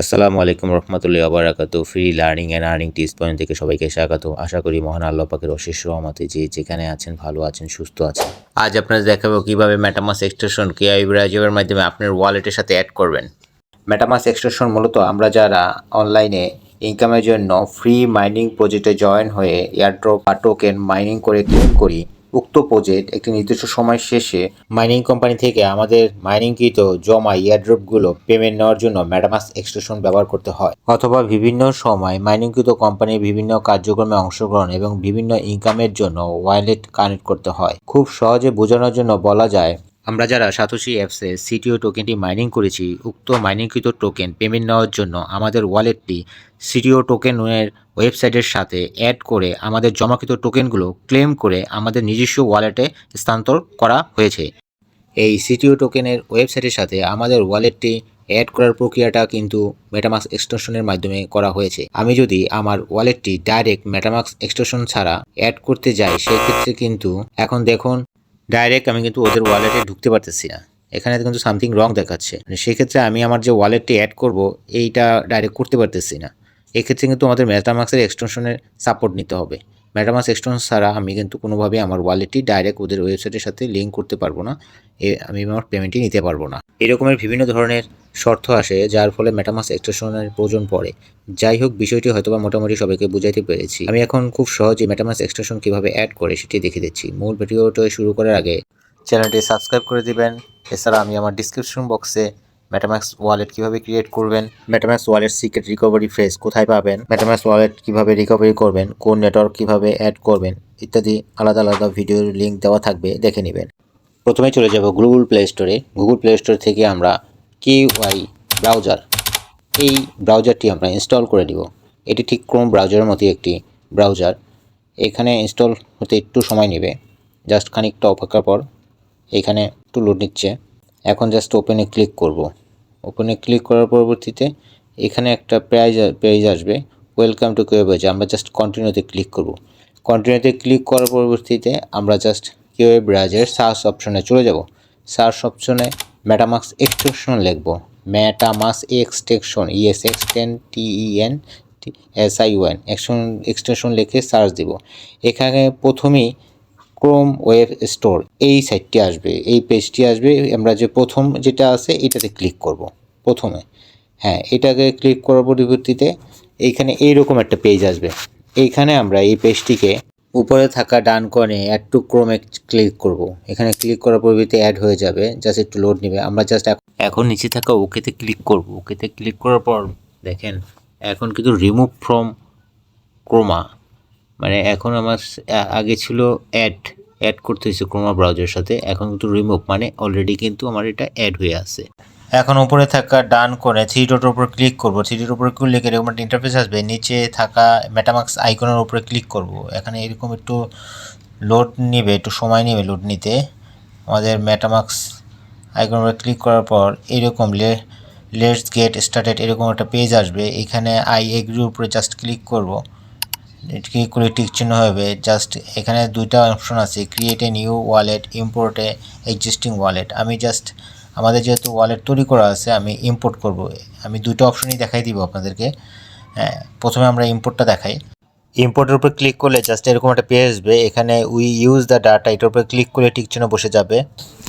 আসসালামু আলাইকুম রহমতুল্লাহ আবরাকাত free learning and earning tips point থেকে সবাইকে স্বাগত। আশা করি মহান আল্লাহ পাকের অশেষ রহমতে যে যেখানে আছেন, ভালো আছেন, সুস্থ আছেন। আজ আপনাদের দেখাবো কীভাবে মেটামাস এক্সটেনশন কেআই ব্রাউজারের মাধ্যমে আপনার ওয়ালেটের সাথে অ্যাড করবেন। ম্যাটামাস এক্সটেনশন মূলত আমরা যারা অনলাইনে ইনকামের জন্য ফ্রি মাইনিং প্রজেক্টে জয়েন হয়ে এয়ারড্রপ বা টোকেন মাইনিং করে ক্লেম করি উক্ত প্রজেক্ট একটি নির্দিষ্ট সময় শেষে মাইনিং কোম্পানি থেকে আমাদের মাইনিংকৃত জমা এয়ারড্রপগুলো পেমেন্ট নেওয়ার জন্য ম্যাডামাস এক্সটেনশন ব্যবহার করতে হয়, অথবা বিভিন্ন সময় মাইনিংকৃত কোম্পানির বিভিন্ন কার্যক্রমে অংশগ্রহণ এবং বিভিন্ন ইনকামের জন্য ওয়ালেট কানেক্ট করতে হয়। খুব সহজে বোঝানোর জন্য বলা যায় আমরা যারা সাতোশি অ্যাপসে সিটিও টোকেনটি মাইনিং করেছি, উক্ত মাইনিংকৃত টোকেন পেমেন্ট নেওয়ার জন্য আমাদের ওয়ালেটটি সিটিও টোকেনের ওয়েবসাইটের সাথে অ্যাড করে আমাদের জমাকৃত টোকেনগুলো ক্লেম করে আমাদের নিজস্ব ওয়ালেটে স্থানান্তর করা হয়েছে। এই সিটিও টোকেনের ওয়েবসাইটের সাথে আমাদের ওয়ালেটটি অ্যাড করার প্রক্রিয়াটা কিন্তু মেটামাক্স এক্সটেনশনের মাধ্যমে করা হয়েছে। আমি যদি আমার ওয়ালেটটি ডাইরেক্ট মেটামাক্স এক্সটেনশন ছাড়া অ্যাড করতে যাই, সেক্ষেত্রে কিন্তু এখন দেখুন ডাইরেক্ট আমি কিন্তু ওদের ওয়ালেটে ঢুকতে পারতেছি না। এখানে কিন্তু সামথিং রং দেখাচ্ছে। মানে সেক্ষেত্রে আমি আমার যে ওয়ালেটটি অ্যাড করব, এইটা ডাইরেক্ট করতে পারতেছি না। এক্ষেত্রে কিন্তু আমাদের মেটামাক্সের এক্সটেনশনের সাপোর্ট নিতে হবে। মেটামাক্স এক্সটেনশন ছাড়া আমি কিন্তু কোনোভাবে আমার ওয়ালেটটি ডাইরেক্ট ওদের ওয়েবসাইটের সাথে লিঙ্ক করতে পারব না। আমি আমার পেমেন্টটি নিতে পারব না। এরকমের বিভিন্ন ধরনের শর্ত আসে, যার ফলে মেটামাস এক্সটেনশনের প্রয়োজন পড়ে। যাই হোক, বিষয়টি হয়তোবা মোটামুটি সবাইকে বুঝাইতে পেরেছি। আমি এখন খুব সহজে মেটামাস এক্সটেনশন কীভাবে অ্যাড করে সেটি দেখে দিচ্ছি। মূল ভিডিওটা শুরু করার আগে চ্যানেলটি সাবস্ক্রাইব করে দিবেন। এছাড়া আমি আমার ডিসক্রিপশন বক্সে মেটাম্যাক্স ওয়ালেট কীভাবে ক্রিয়েট করবেন MetaMask wallet secret recovery phrase কোথায় পাবেন মেটাম্যাক্স ওয়ালেট কীভাবে রিকভারি করবেন, কোন নেটওয়ার্ক কীভাবে অ্যাড করবেন ইত্যাদি আলাদা আলাদা ভিডিওর লিঙ্ক দেওয়া থাকবে, দেখে নেবেন। প্রথমে চলে যাব গুগল প্লে স্টোরে গুগল প্লে স্টোর থেকে আমরা কিউআই ব্রাউজার। এই ব্রাউজারটি আমরা ইনস্টল করে দিব এটি ঠিক ক্রোম ব্রাউজারের মতোই একটি ব্রাউজার। এখানে ইনস্টল হতে একটু সময় নেবে। জাস্ট খানিকটা অপেক্ষার পর এখানে একটু লোড নিচ্ছে। এখন জাস্ট ওপেনে ক্লিক করব। ওপেনে ক্লিক করার পরবর্তীতে এখানে একটা প্রাইজ পেজ আসবে। ওয়েলকাম টু কিউ আমরা জাস্ট কন্টিনিউতে ক্লিক করব। কন্টিনিউতে ক্লিক করার পরবর্তীতে আমরা জাস্ট কিউ ব্রাউজার সার্চ অপশনে চলে যাব। সার্চ অপশনে মেটামাক্স এক্সটেনশন লিখব। MetaMask extension E S X ten T E N S I one exten extension লিখে সার্চ দিব। এখানে প্রথমেই ক্রোম ওয়েব স্টোর এই সাইটটি আসবে, এই পেজটি আসবে, আমরা যে প্রথম যেটা আছে এটাতে ক্লিক করব, প্রথমে। হ্যাঁ এটাকে ক্লিক করার পরিবর্তিতে এইখানে এইরকম একটা পেজ আসবে। এইখানে আমরা এই পেজটিকে উপরে থাকা ডান কোণে অ্যাড টু ক্রোমে ক্লিক করব। এখানে ক্লিক করার পরিবর্তে অ্যাড হয়ে যাবে। জাস্ট একটু লোড নেবে। আমরা জাস্ট এখন নিচে থাকা ওকেতে ক্লিক করব। ওকেতে ক্লিক করার পর দেখেন, এখন কিন্তু রিমুভ ফ্রম ক্রোমা মানে এখন আমার আগে ছিল অ্যাড অ্যাড করতে হয়েছে ক্রোমা ব্রাউজারের সাথে। এখন কিন্তু রিমুভ মানে অলরেডি কিন্তু আমার এটা অ্যাড হয়ে আছে। এখন উপরে থাকা ডান করে থ্রি ডটের উপর ক্লিক করব। থ্রি ডটের উপরে ক্লিক এরকম একটা ইন্টারফেস আসবে। নিচে থাকা মেটামাক্স আইকনের উপরে ক্লিক করব। এখানে এরকম একটু লোড নেবে, একটু সময় নেবে লোড নিতে। আমাদের মেটামাক্স আইকনের উপরে ক্লিক করার পর এরকম লে লেটস গেট স্টার্টেড এরকম একটা পেজ আসবে। এখানে আই এগ্রির উপরে জাস্ট ক্লিক করব। ক্লিক করে টিক চিহ্ন হবে। জাস্ট এখানে দুইটা অপশন আছে। Create a new wallet import a existing wallet আমি জাস্ট আমাদের যেহেতু ওয়ালেট তৈরি করা আছে আমি ইম্পোর্ট করব। আমি দুটো অপশনই দেখাই দিব আপনাদেরকে। হ্যাঁ, প্রথমে আমরা ইম্পোর্টটা দেখাই। ইম্পোর্টের উপর ক্লিক করলে জাস্ট এরকম একটা পেজ আসবে। এখানে উই ইউজ দ্য ডাটা এটার উপরে ক্লিক করলে টিক চিহ্ন বসে যাবে।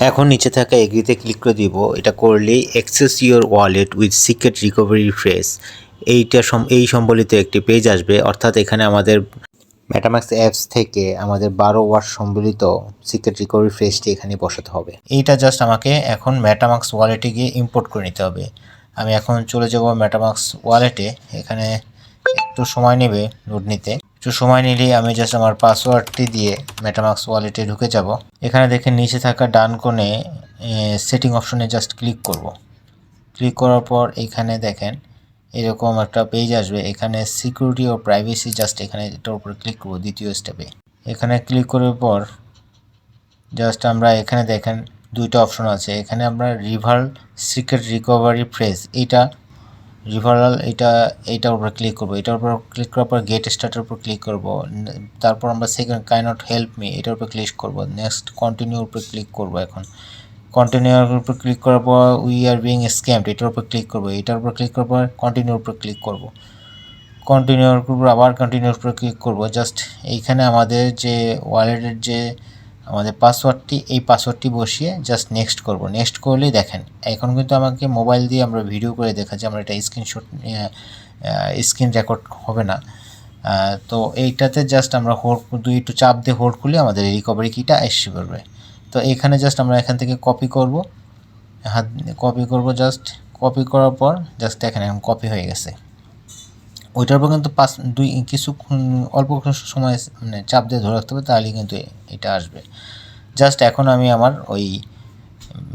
এখন নিচে থাকা এগ্রিতে ক্লিক করে দিব। এটা করলেই access your wallet with secret recovery phrase এইটা এই সম্বলিত একটি পেজ আসবে। অর্থাৎ এখানে আমাদের মেটাম্যাক্স অ্যাপস থেকে আমাদের বারো ওয়াট সম্বলিত সিক্রেট রিকভারি ফ্রেজটি এখানে বসাতে হবে। এইটা জাস্ট আমাকে এখন মেটামাক্স ওয়ালেটে গিয়ে ইম্পোর্ট করে নিতে হবে। আমি এখন চলে যাব মেটামাক্স ওয়ালেটে এখানে একটু সময় নেবে লোড নিতে। একটু সময় নিলেই আমি জাস্ট আমার পাসওয়ার্ডটি দিয়ে মেটামাক্স ওয়ালেটে ঢুকে যাব। এখানে দেখেন নিচে থাকা ডান কোণে সেটিং অপশনে জাস্ট ক্লিক করব। ক্লিক করার পর এখানে দেখেন এরকম একটা পেজ আসবে। এখানে সিকিউরিটি ও প্রাইভেসি জাস্ট এখানে এটার উপর ক্লিক করব দ্বিতীয় স্টেপে এখানে ক্লিক করার পর জাস্ট আমরা এখানে দেখেন দুইটা অপশন আছে। এখানে আমরা রিভার সিক্রেট রিকভারি ফ্রেজ এইটা রিভারাল এটা এইটার উপর ক্লিক করব। এটার উপর ক্লিক করার পর গেট স্টার্টের উপর ক্লিক করব। তারপর আমরা সেকেন্ড কাই নট হেল্প মি এটার উপর ক্লিক করব। নেক্সট কন্টিনিউর উপর ক্লিক করব এখন। কন্টিনিউর উপর ক্লিক করার পর উই আর বিং স্ক্যামড এটার উপর ক্লিক করব, এটার উপর ক্লিক করার পর কন্টিনিউর উপর ক্লিক করব। কন্টিনিউর উপর আবার কন্টিনিউর উপর ক্লিক করব। জাস্ট এইখানে আমাদের যে ওয়ালেটের যে আমাদের পাসওয়ার্ডটি এই পাসওয়ার্ডটি বসিয়ে জাস্ট নেক্সট করব। নেক্সট করলেই দেখেন, এখন কিন্তু আমাকে মোবাইল দিয়ে আমরা ভিডিও করে দেখাচ্ছি, আমরা এটা স্ক্রিনশট স্ক্রিন রেকর্ড হবে না। তো এইটাতে জাস্ট আমরা হোল্ড দুই একটু চাপ দিয়ে হোল্ড করলে আমাদের রিকভারি কিটা এসে পড়বে। তো এখানে জাস্ট আমরা এখান থেকে কপি করব। হাত কপি করব জাস্ট কপি করার পর জাস্ট এখানে কপি হয়ে গেছে। ওইটার উপর কিন্তু পাঁচ, দুই কিছু অল্প সময় মানে চাপ দিয়ে ধরে রাখতে হবে তাহলে কিন্তু এটা আসবে। জাস্ট এখন আমি আমার ওই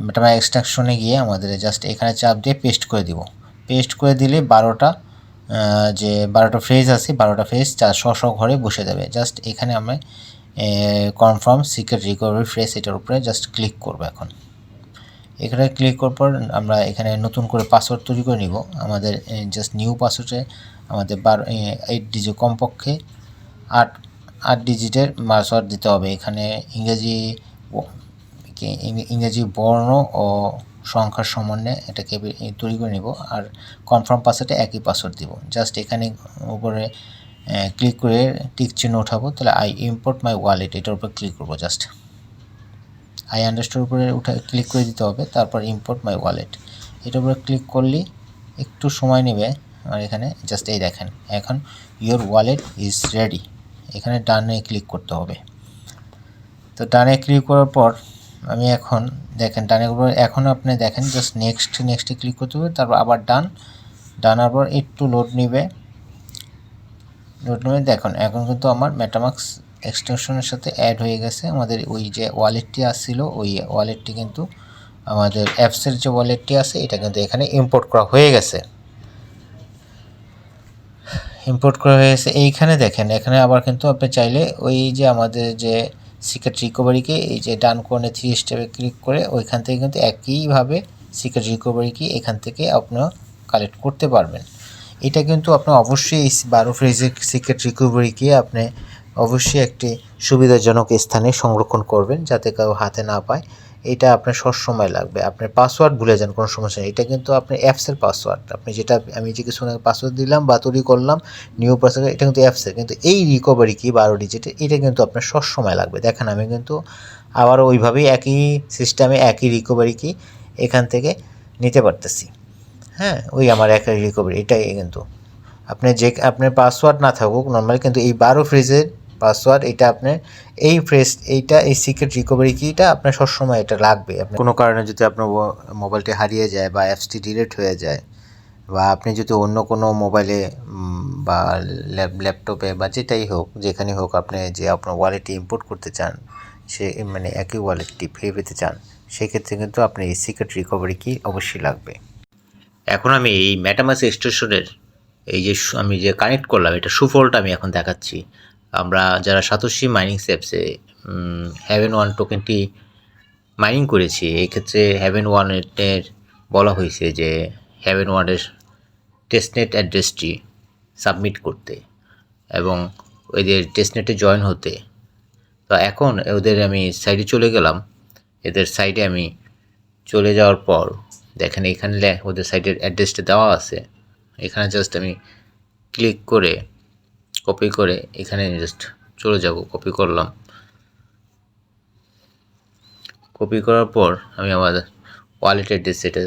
মেটামা এক্সট্রাকশনে গিয়ে আমাদের জাস্ট এখানে চাপ দিয়ে পেস্ট করে দিব। পেস্ট করে দিলে বারোটা যে বারোটা ফ্রেজ আছে, বারোটা ফ্রেজ চার শ শ ঘরে বসে যাবে। জাস্ট এখানে আমি কনফার্ম সিক্রেট রিকভারি ফ্রেজ এটার উপরে জাস্ট ক্লিক করব এখন। এখানে ক্লিক করার পর আমরা এখানে নতুন করে পাসওয়ার্ড তৈরি করে নিব। আমাদের জাস্ট নিউ পাসওয়ার্ডে আমাদের বারো এইট ডিজিট কমপক্ষে আট আট ডিজিটের পাসওয়ার্ড দিতে হবে। এখানে ইংরেজি ইংরেজি বর্ণ ও সংখ্যার সমন্বয়ে এটাকে তৈরি করে নিব। আর কনফার্ম পাসওয়ার্ডে একই পাসওয়ার্ড দিব। জাস্ট এখানে উপরে ক্লিক করে টিক চিহ্ন উঠাবো, তাহলে আই ইম্পোর্ট মাই ওয়ালেট এটার উপর ক্লিক করব জাস্ট আই আন্ডারস্টোর উপরে উঠে ক্লিক করে দিতে হবে, তারপর ইম্পোর্ট মাই ওয়ালেট এটার উপরে ক্লিক করলেই একটু সময় নেবে আর এখানে জাস্ট এই দেখেন, এখন ইওর ওয়ালেট ইজ রেডি এখানে ডানে ক্লিক করতে হবে। তো ডানে ক্লিক করার পর আমি এখন দেখেন, ডানে উপর এখন আপনি দেখেন জাস্ট নেক্সট নেক্সটে ক্লিক করতে হবে, তারপর আবার ডান, ডানার পর একটু লোড নেবে। নেবে দেখুন, এখন কিন্তু আমার মেটামাক্স এক্সটেনশনের সাথে অ্যাড হয়ে গেছে। আমাদের ওই যে ওয়ালেটটি আসছিল, ওই ওয়ালেটটি কিন্তু আমাদের অ্যাপসের যে ওয়ালেটটি আছে, এটা কিন্তু এখানে ইম্পোর্ট করা হয়ে গেছে। ইম্পোর্ট করা হয়ে গেছে। এইখানে দেখেন, এখানে আবার কিন্তু আপনি চাইলে ওই যে আমাদের যে সিক্রেট রিকভারিকে এই যে ডান কোণে থ্রি স্টেপে ক্লিক করে ওইখান থেকে কিন্তু একইভাবে সিক্রেট রিকভারি কি এখান থেকে আপনার কালেক্ট করতে পারবেন। এটা কিন্তু আপনি অবশ্যই এই বারো ফ্রেজের সিক্রেট রিকভারিকে আপনি অবশ্যই একটি সুবিধাজনক স্থানে সংরক্ষণ করবেন যাতে কেউ হাতে না পায়। এটা আপনার সবসময় লাগবে। আপনার পাসওয়ার্ড ভুলে যান, কোনো সমস্যা নেই। এটা কিন্তু আপনার অ্যাপসের পাসওয়ার্ড আপনি যেটা, আমি যে কিছু পাসওয়ার্ড দিলাম, বা তৈরি করলাম নিউ পাসওয়ার্ড এটা কিন্তু অ্যাপসের কিন্তু এই রিকভারি কি বারো ডিজিটের এটা কিন্তু আপনার সবসময় লাগবে। দেখেন, আমি কিন্তু আবার ওইভাবেই একই সিস্টেমে একই রিকভারি কি এখান থেকে নিতে পারতেছি। হ্যাঁ ওই আমার একই রিকভারি এটাই কিন্তু। আপনি যে, আপনার পাসওয়ার্ড না থাকুক নর্মালি কিন্তু এই বারো ফ্রিজের পাসওয়ার্ড এটা আপনার এই ফ্রেস এইটা, এই সিক্রেট রিকভারি কিটা আপনার সবসময় এটা লাগবে। আপনার কোনো কারণে যদি আপনার মোবাইলটি হারিয়ে যায় বা অ্যাপসটি ডিলিট হয়ে যায়, বা আপনি যদি অন্য কোনো মোবাইলে বা ল্যাপ- ল্যাপটপে বা যেটাই হোক, যেখানে হোক আপনি যে আপনার ওয়ালেটটি ইম্পোর্ট করতে চান, সে মানে একই ওয়ালেটটি ফিরে পেতে চান, সেক্ষেত্রে কিন্তু আপনি এই সিক্রেট রিকভারি কি অবশ্যই লাগবে। এখন আমি এই ম্যাটামাস এক্সটেনশনের এই যে আমি যে কানেক্ট করলাম, এটা সুফলটা আমি এখন দেখাচ্ছি। আমরা যারা সাতোশি মাইনিং স্যাপসে হ্যাভেন ওয়ান টোকেনটি মাইনিং করেছি, এই ক্ষেত্রে হ্যাভেন ওয়ানের বলা হয়েছে যে হ্যাভেন ওয়ানের টেস্টনেট অ্যাড্রেসটি সাবমিট করতে এবং ওদের টেস্টনেটে জয়েন হতে। তো এখন ওদের আমি সাইডে চলে গেলাম। এদের সাইডে আমি চলে যাওয়ার পর দেখেন এখানে ওদের সাইটের অ্যাড্রেসটা দেওয়া আছে। এখানে জাস্ট আমি ক্লিক করে কপি করে এখানে জাস্ট চলে যাব কপি করলাম। কপি করার পর আমি আমার ওয়ালেট অ্যাড্রেস এটা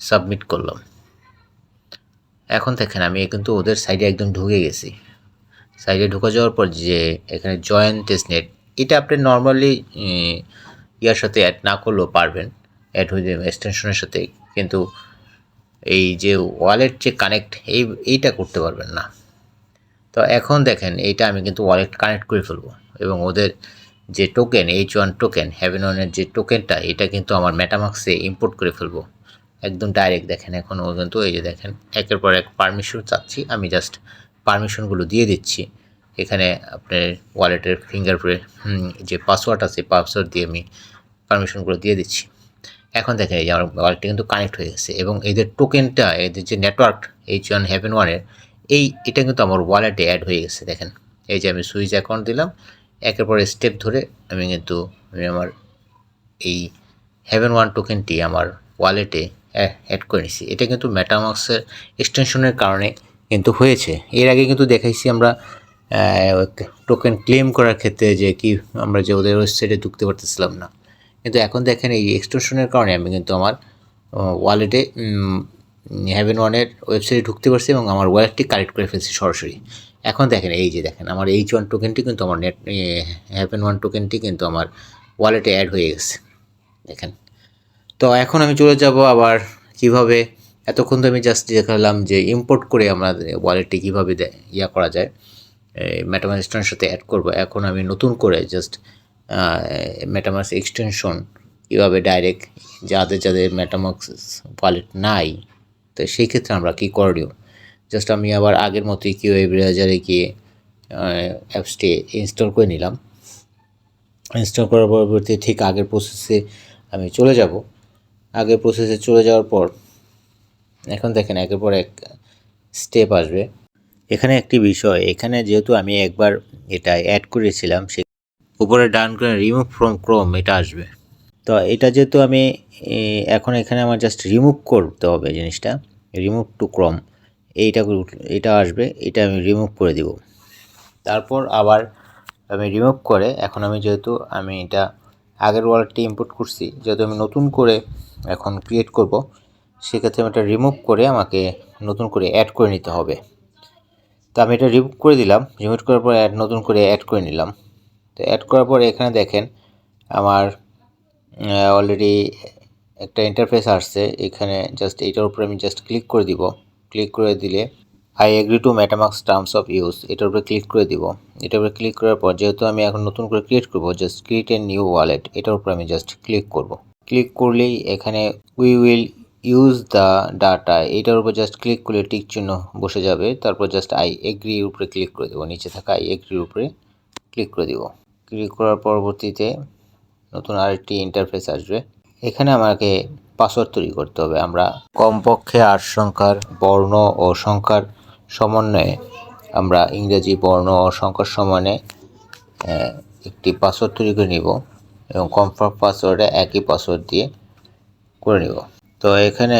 সাবমিট করলাম। এখন দেখেন আমি কিন্তু ওদের সাইডে একদম ঢুকে গেছি। সাইডে ঢুকে যাওয়ার পর যে এখানে জয়েন টেস্টনেট এটা আপনি নর্মালি ইয়ার সাথে অ্যাড না করলেও পারবেন। অ্যাড হয়ে যাবে এক্সটেনশনের সাথে। কিন্তু এই যে ওয়ালেট যে কানেক্ট এই, এইটা করতে পারবেন না। তো এখন দেখেন, এইটা আমি কিন্তু ওয়ালেট কানেক্ট করে ফেলব। এবং ওদের যে token H one token Haven ওয়ানের যে টোকেনটা এটা কিন্তু আমার মেটামাক্সে ইম্পোর্ট করে ফেলব। একদম ডাইরেক্ট দেখেন, এখন ও কিন্তু এই যে দেখেন, একের পর এক পারমিশন চাচ্ছি। আমি জাস্ট পারমিশনগুলো দিয়ে দিচ্ছি। এখানে আপনার ওয়ালেটের ফিঙ্গারপ্রিন্ট যে পাসওয়ার্ড আছে পাসওয়ার্ড দিয়ে আমি পারমিশনগুলো দিয়ে দিচ্ছি। এখন দেখেন এই যে আমার ওয়ালেটটা কিন্তু কানেক্ট হয়ে গেছে এবং এদের টোকেনটা এদের যে নেটওয়ার্ক এইচ ওয়ান হ্যাভেন ওয়ানের এই, এটা কিন্তু আমার ওয়ালেটে অ্যাড হয়ে গেছে, দেখেন। এই যে আমি সুইচ অ্যাকাউন্ট দিলাম, একের পর স্টেপ ধরে আমি কিন্তু, আমি আমার এই হ্যাভেন ওয়ান টোকেনটি আমার ওয়ালেটে অ্যাড করে নিছি। এটা কিন্তু মেটামাক্সের এক্সটেনশনের কারণে কিন্তু হয়েছে। এর আগে কিন্তু দেখাইছি আমরা টোকেন ক্লেম করার ক্ষেত্রে যে কি আমরা যে ওদের ওয়েবসাইটে ঢুকতে পারতেছিলাম না। কিন্তু এখন দেখেন এই এক্সটেনশনের কারণে আমি কিন্তু আমার ওয়ালেটে হ্যাভেন ওয়ানের ওয়েবসাইটে ঢুকতে পারছি এবং আমার ওয়ালেটটি কালেক্ট করে ফেলছি সরাসরি। এখন দেখেন, এই যে দেখেন, আমার এইচ ওয়ান টোকেনটি কিন্তু আমার নেট হ্যাভেন ওয়ান টোকেনটি কিন্তু আমার ওয়ালেটে অ্যাড হয়ে গেছে। দেখেন, তো এখন আমি চলে যাব আবার কীভাবে, এতক্ষণ তো আমি জাস্ট দেখালাম যে ইম্পোর্ট করে আমরা ওয়ালেটটি কীভাবে ইয়া করা যায়। এক্সটেনশনের সাথে অ্যাড করব। এখন আমি নতুন করে জাস্ট মেটামাস এক্সটেনশন কীভাবে ডাইরেক্ট যাদের যাদের মেটামাক্স ওয়ালেট নাই, তো সেই ক্ষেত্রে আমরা কী করণীয় জাস্ট আমি আবার আগের মতোই কিউ ব্রাউজারে গিয়ে অ্যাপসটি ইনস্টল করে নিলাম। ইনস্টল করার পরবর্তী ঠিক আগের প্রসেসে আমি চলে যাব। আগের প্রসেসে চলে যাওয়ার পর, এখন দেখেন একের পর এক স্টেপ আসবে। এখানে একটি বিষয়, এখানে যেহেতু আমি একবার এটা অ্যাড করেছিলাম, সে উপরে ডান করে রিমুভ ফ্রম ক্রোম এটা আসবে। তো এটা যেহেতু আমি এখন এখানে আমার জাস্ট রিমুভ করতে হবে জিনিসটা রিমুভ টু ক্রম এইটা এটা আসবে, এটা আমি রিমুভ করে দিব। তারপর আবার আমি রিমুভ করে, এখন আমি যেহেতু আমি এটা আগের ওয়ালেটটি ইম্পোর্ট করছি, যেহেতু আমি নতুন করে এখন ক্রিয়েট করব, সেক্ষেত্রে আমি এটা রিমুভ করে আমাকে নতুন করে অ্যাড করে নিতে হবে। তো আমি এটা রিমুভ করে দিলাম রিমুভ করার পর অ্যাড নতুন করে অ্যাড করে নিলাম। তো অ্যাড করার পর এখানে দেখেন আমার অলরেডি একটা ইন্টারফেস আসছে। এখানে জাস্ট এইটার উপরে আমি জাস্ট ক্লিক করে দিব। ক্লিক করে দিলে I agree to MetaMask terms of use এটার উপরে ক্লিক করে দিব। এটার উপরে ক্লিক করার পর যেহেতু আমি এখন নতুন করে ক্রিয়েট করব just create a new wallet এটার উপরে আমি জাস্ট ক্লিক করব। ক্লিক করলেই এখানে we will use the data এইটার উপর জাস্ট ক্লিক করলে টিক চিহ্ন বসে যাবে। তারপর জাস্ট আই এগ্রির উপরে ক্লিক করে দেবো। নিচে থাকা আই এগ্রির উপরে ক্লিক করে দিব। ক্লিক করার পরবর্তীতে নতুন আরেকটি ইন্টারফেস আসবে। এখানে আমাকে পাসওয়ার্ড তৈরি করতে হবে। আমরা কমপক্ষে আট সংখ্যার বর্ণ ও সংখ্যার সমন্বয়ে আমরা ইংরেজি বর্ণ ও সংখ্যার সমানে একটি পাসওয়ার্ড তৈরি করে নিব এবং কনফার্ম পাসওয়ার্ডে একই পাসওয়ার্ড দিয়ে করে নিব। তো এখানে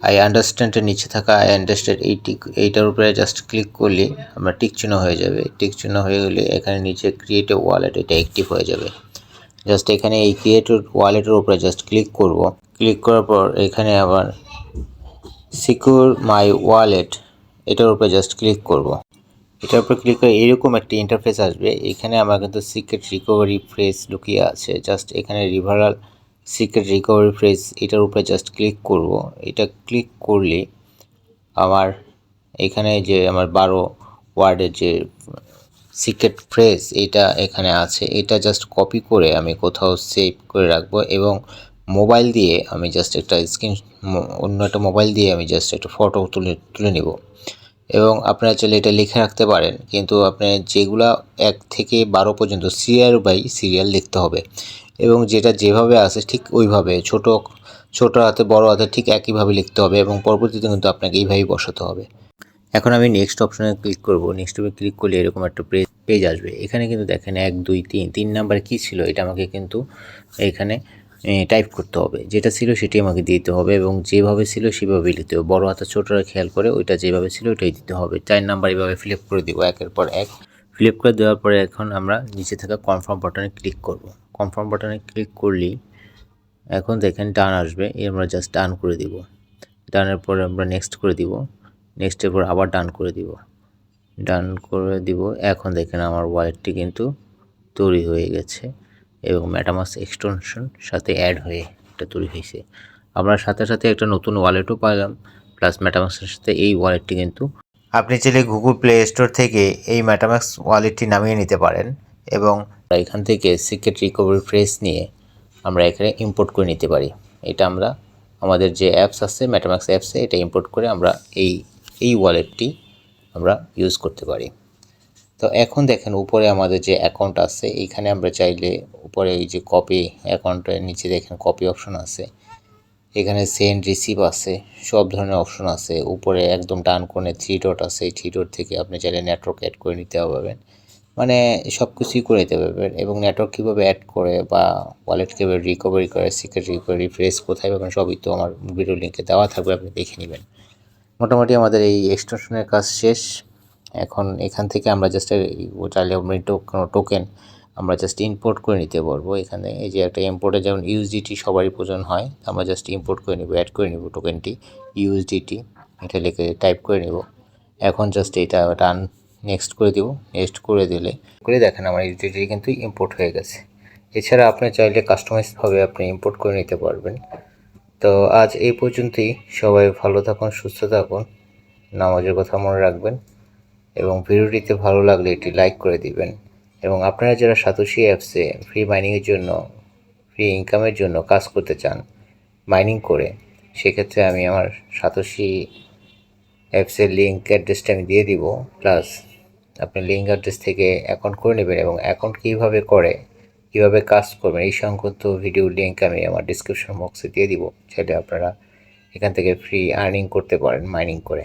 আই আন্ডারস্ট্যান্ডের নিচে থাকা আই আন্ডারস্ট্যান্ড এই টিক, এইটার উপরে জাস্ট ক্লিক করলে আমরা টিক চিহ্ন হয়ে যাবে। টিক চিহ্ন হয়ে গেলে এখানে নিচে ক্রিয়েট এ ওয়ালেট এটা অ্যাক্টিভ হয়ে যাবে। জাস্ট এখানে এই ক্রিয়েট ওয়ালেটের উপরে জাস্ট ক্লিক করব। ক্লিক করার পর এখানে আবার সিকিউর মাই ওয়ালেট এটার উপরে জাস্ট ক্লিক করব। এটার উপর ক্লিক করে এরকম একটি ইন্টারফেস আসবে। এখানে আমার কিন্তু সিক্রেট রিকভারি ফ্রেস লুকিয়ে আছে। জাস্ট এখানে রিভারাল সিক্রেট রিকভারি ফ্রেজ এটার উপরে জাস্ট ক্লিক করব। এটা ক্লিক করলে আমার এখানে যে আমার বারো ওয়ার্ডের যে সিক্রেট ফ্রেজ এটা এখানে আছে। এটা জাস্ট কপি করে আমি কোথাও সেভ করে রাখব এবং মোবাইল দিয়ে আমি জাস্ট একটা স্ক্রিন অন্য একটা মোবাইল দিয়ে আমি জাস্ট একটা ফটো তুলে তুলে নিব। এবং আপনারা চাইলে এটা লিখে রাখতে পারেন। কিন্তু আপনার যেগুলা এক থেকে বারো পর্যন্ত সিরিয়াল বাই সিরিয়াল লিখতে হবে। এবং যেটা যেভাবে আছে ঠিক ওইভাবে, ছোট ছোট হাতে, বড় হাতে ঠিক একইভাবে লিখতে হবে এবং পরবর্তীতে কিন্তু আপনাকে এইভাবেই বসাতে হবে। এখন আমি নেক্সট অপশনে ক্লিক করব। নেক্সট অপশনে ক্লিক করলে এরকম একটা পেজ পেজ আসবে। এখানে কিন্তু দেখেন এক, দুই, তিন তিন নাম্বার কী ছিল? এটা আমাকে কিন্তু এখানে টাইপ করতে হবে। যেটা ছিল সেটি আমাকে দিতে হবে এবং যেভাবে ছিল সেভাবেই লিখতে হবে। বড় হাতে ছোটরা খেয়াল করে ওইটা যেভাবে ছিল ওইটাই দিতে হবে। চার নাম্বার এভাবে ফিল আপ করে দিব একের পর এক। ফিল আপ করে দেওয়ার পরে এখন আমরা নিচে থাকা কনফার্ম বাটনে ক্লিক করব। কনফার্ম বাটনে ক্লিক করলেই এখন দেখেন ডান আসবে। এর আমরা জাস্ট ডান করে দিব। ডানের পরে আমরা নেক্সট করে দিব। নেক্সটের পর আবার ডান করে দিব। ডান করে দিব। এখন দেখেন আমার ওয়ালেটটি কিন্তু তৈরি হয়ে গেছে। এবং ম্যাটামাস এক্সটেনশন সাথে অ্যাড হয়ে এটা তৈরি হয়েছে। আমরা সাথে সাথে একটা নতুন ওয়ালেটও পাইলাম প্লাস ম্যাটামাক্সের সাথে এই ওয়ালেটটি কিন্তু আপনি চাইলে গুগল প্লে স্টোর থেকে এই ম্যাটামাক্স ওয়ালেটটি নামিয়ে নিতে পারেন এবং এখান থেকে সিক্রেট রিকভারি ফ্রেস নিয়ে আমরা এখানে ইম্পোর্ট করে নিতে পারি। এটা আমরা আমাদের যে অ্যাপস আছে ম্যাটামাক্স অ্যাপসে এটা ইম্পোর্ট করে আমরা এই এই ওয়ালেটটি আমরা ইউজ করতে পারি। তো এখন দেখেন উপরে আমাদের যে অ্যাকাউন্ট আছে, এইখানে আমরা চাইলে উপরে এই যে কপি অ্যাকাউন্টের নিচে দেখেন কপি অপশন আছে। এখানে সেন্ড রিসিভ আছে, সব ধরনের অপশন আছে। উপরে একদম ডান কোণে থ্রি ডট আছে, এই থ্রি ডট থেকে আপনি চাইলে নেটওয়ার্ক অ্যাড করে নিতে পারবেন। মানে সব কিছুই করে দিতে পারবেন এবং নেটওয়ার্ক কীভাবে অ্যাড করে বা ওয়ালেট কীভাবে রিকভারি করে সিক্রেট রিকভারি ফ্রেস কোথায় পাবেন, সবই তো আমার ভিডিও লিঙ্কে দেওয়া থাকবে, আপনি দেখে নেবেন। মোটামুটি আমাদের এই এক্সটেনশনের কাজ শেষ। এখন এখান থেকে আমরা জাস্ট চাইলে কোনো টোকেন আমরা জাস্ট ইম্পোর্ট করে নিতে পারব। এখানে এই যে একটা ইম্পোর্টে যেমন ইউএসডিটি সবারই প্রয়োজন হয়, আমরা জাস্ট ইম্পোর্ট করে নেব অ্যাড করে নেব টোকেনটি ইউএসডিটি এটা লিখে টাইপ করে নেব। এখন জাস্ট এটা রান নেক্সট করে দিব নেক্সট করে দিলে, করে দেখেন আমার ইউএসডিটি কিন্তু ইম্পোর্ট হয়ে গেছে। এছাড়া আপনি চাইলে কাস্টমাইজভাবে আপনি ইম্পোর্ট করে নিতে পারবেন। তো আজ এই পর্যন্তই, সবাই ভালো থাকুন, সুস্থ থাকুন, নামাজের কথা মনে রাখবেন। এবং ভিডিওটিতে ভালো লাগলে এটি লাইক করে দিবেন। এবং আপনারা যারা সাতোশি অ্যাপসে ফ্রি মাইনিংয়ের জন্য ফ্রি ইনকামের জন্য কাজ করতে চান মাইনিং করে, সেক্ষেত্রে আমি আমার সাতোশি অ্যাপসের লিঙ্ক অ্যাড্রেসটা আমি দিয়ে দিব। প্লাস আপনি লিঙ্ক অ্যাড্রেস থেকে অ্যাকাউন্ট করে নেবেন এবং অ্যাকাউন্ট কীভাবে করে, কীভাবে কাজ করবেন, এই সংক্রান্ত ভিডিও লিঙ্ক আমি আমার ডিসক্রিপশন বক্সে দিয়ে দিব। চাইলে আপনারা এখান থেকে ফ্রি আর্নিং করতে পারেন মাইনিং করে।